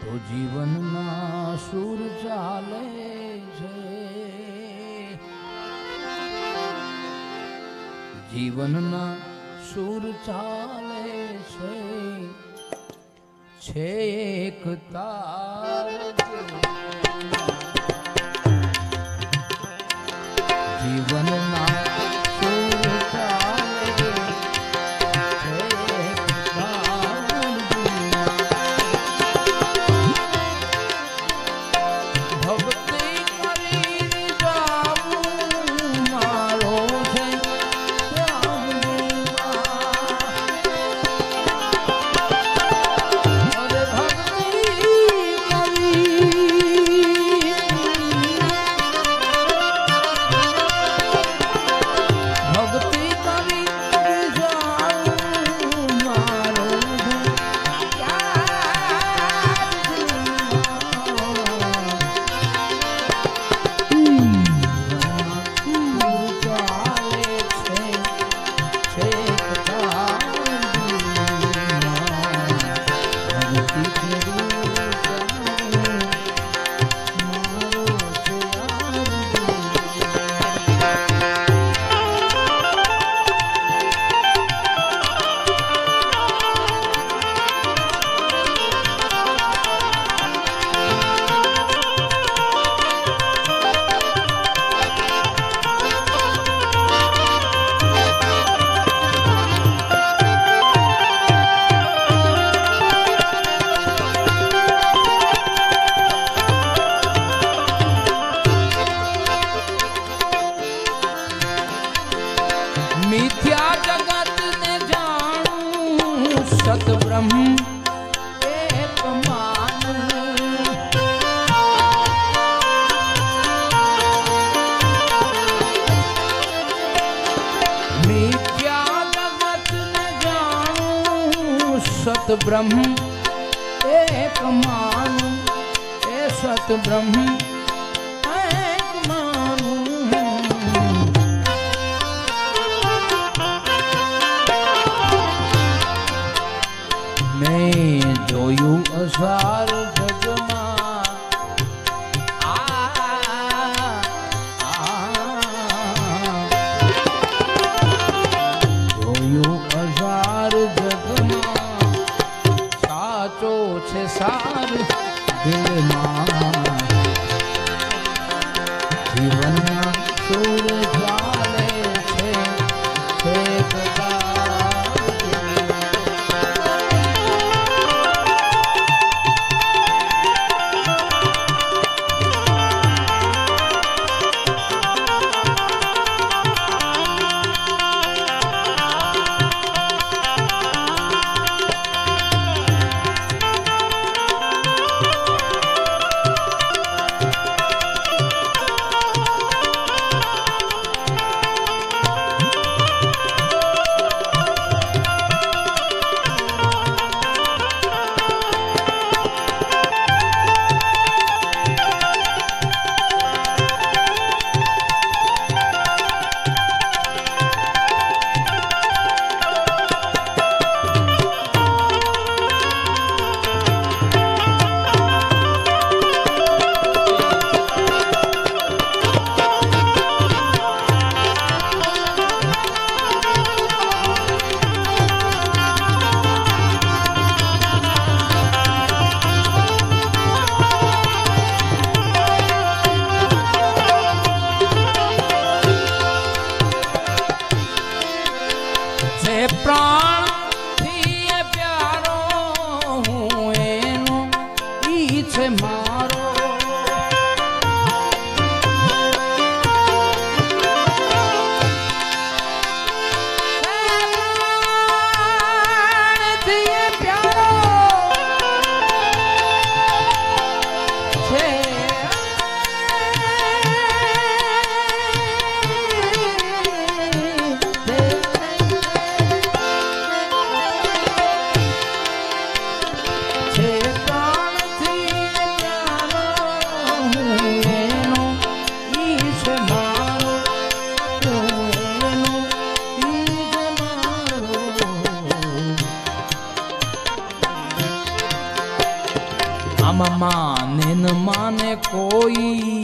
તો જીવનમાં સુર ચાલે છે. જીવનના સુર ચાલે છે. છે એક તાર જીવન સત બ્રહ્મ એક માનું એ સત બ્રહ્મ જોયું અસારું જીવન સોર આમાં માને માને કોઈ.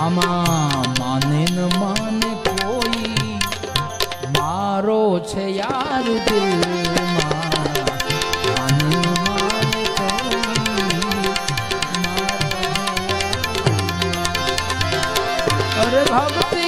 આમાં માને ન માને કોઈ. મારો છે યાર દિલ. ભક્તિ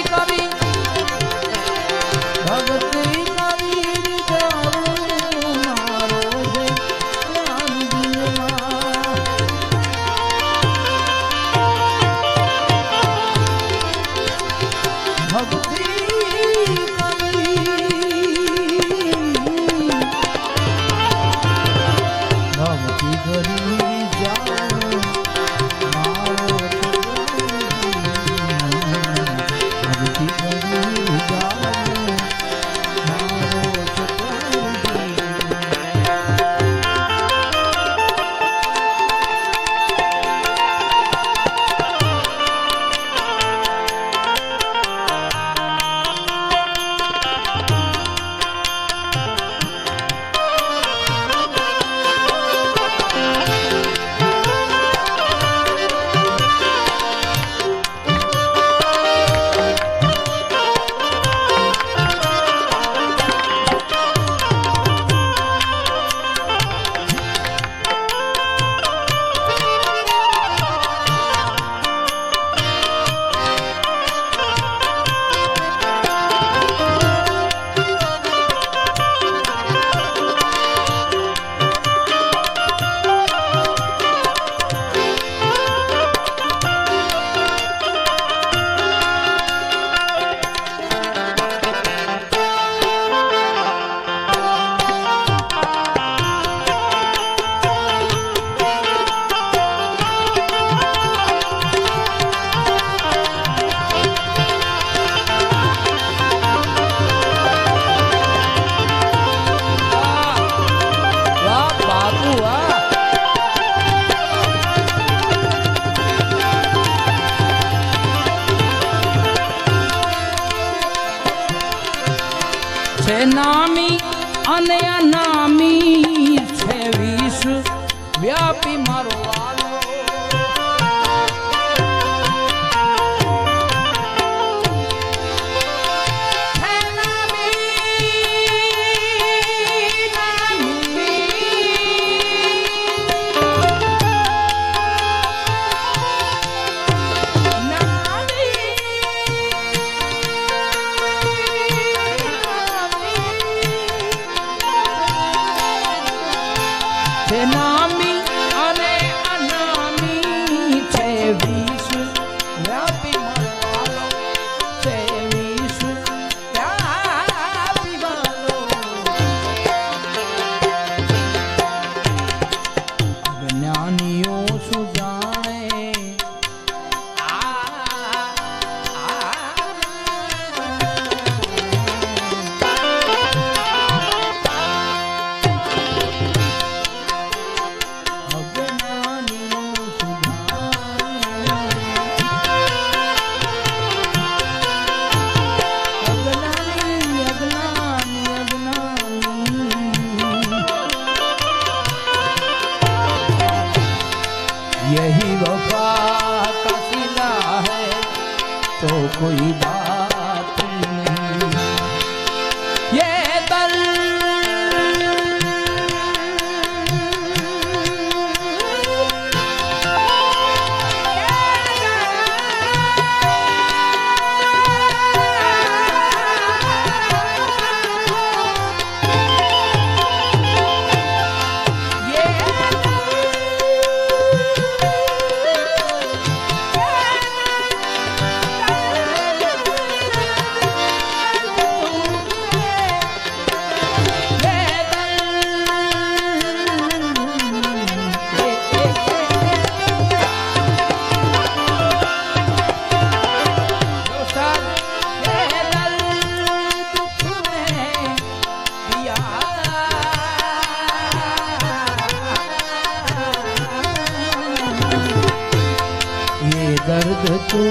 可以把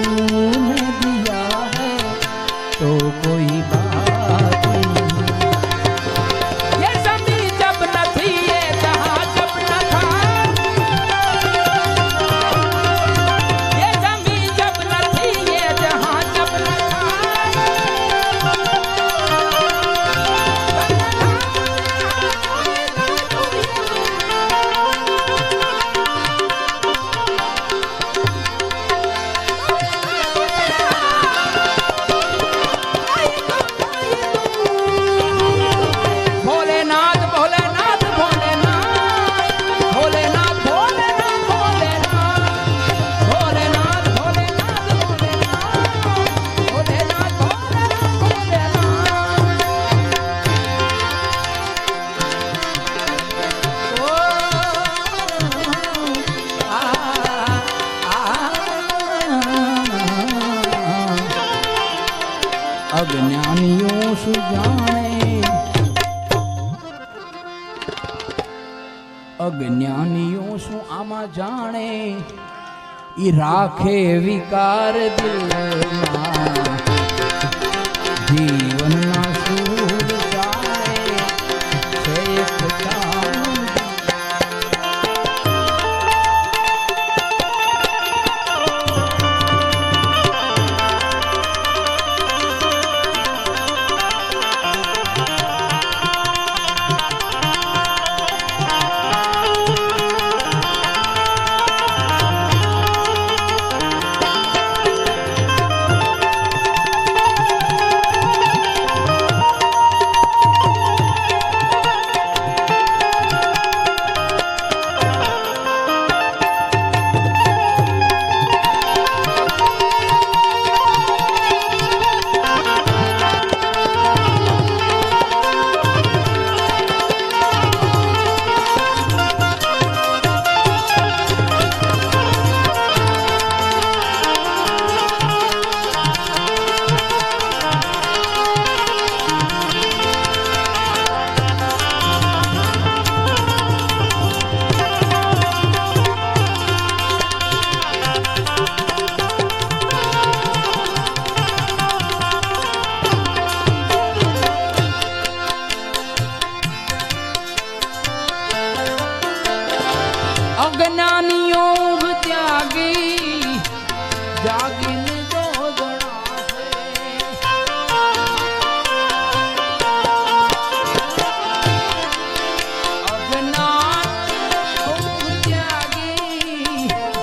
तूने दिया है तो कोई અજ્ઞાનીઓ શું આમાં જાણે? ઈ રાખે વિકાર દિલમાં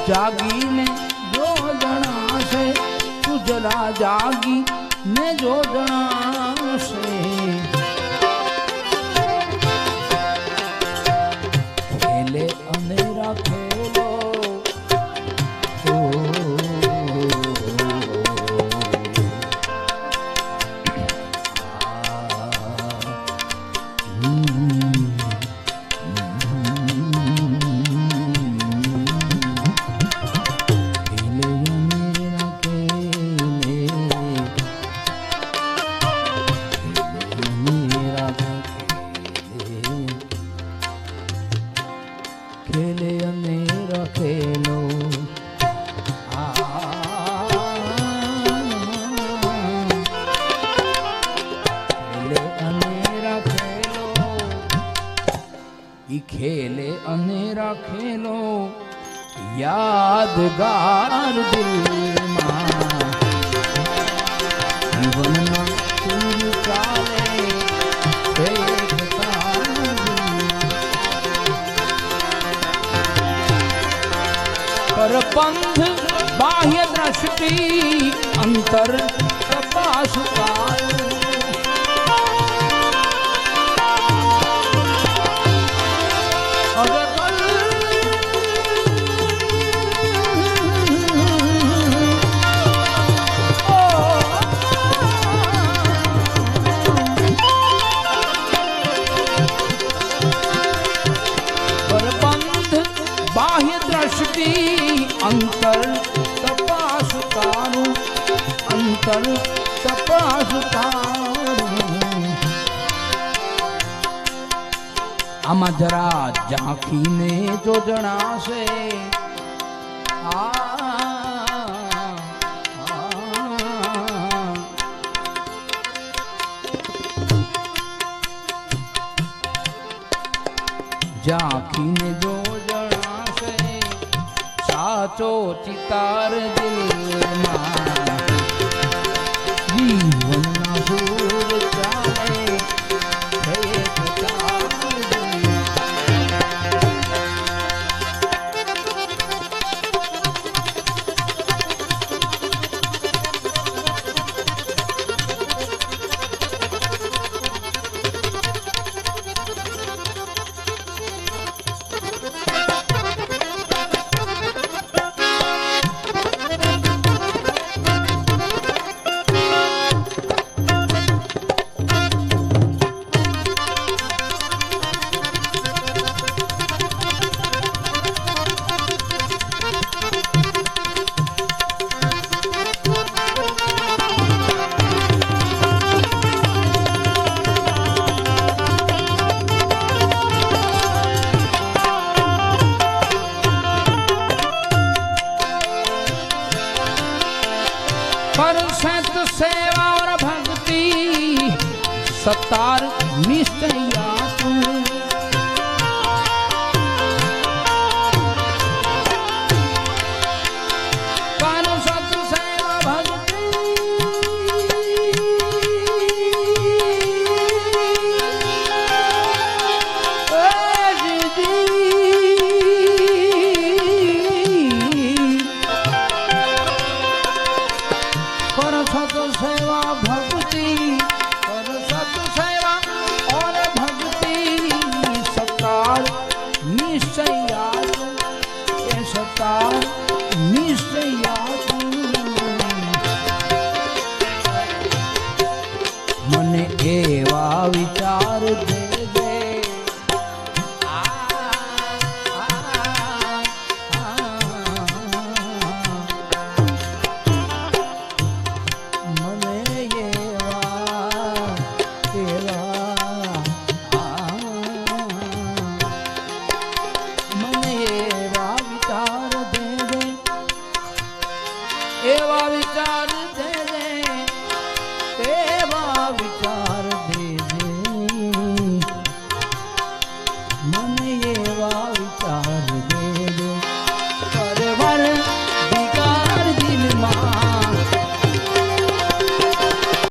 જાગીને જો જણાશે તું જરા જાગી ને જો જણા ખેલે અને રાખેલો યાદગાર દિલમાં. જીવનમાં તું ચાલે પરપંથ બાહ્ય દ્રષ્ટિ અંતર તપાસ આમાં જરા ઝાંખીને જો જણાશે. ઝાંખીને જો જણાશે. સાચો ચિતાર દિલમાં સત્તાર નિશ્ચયા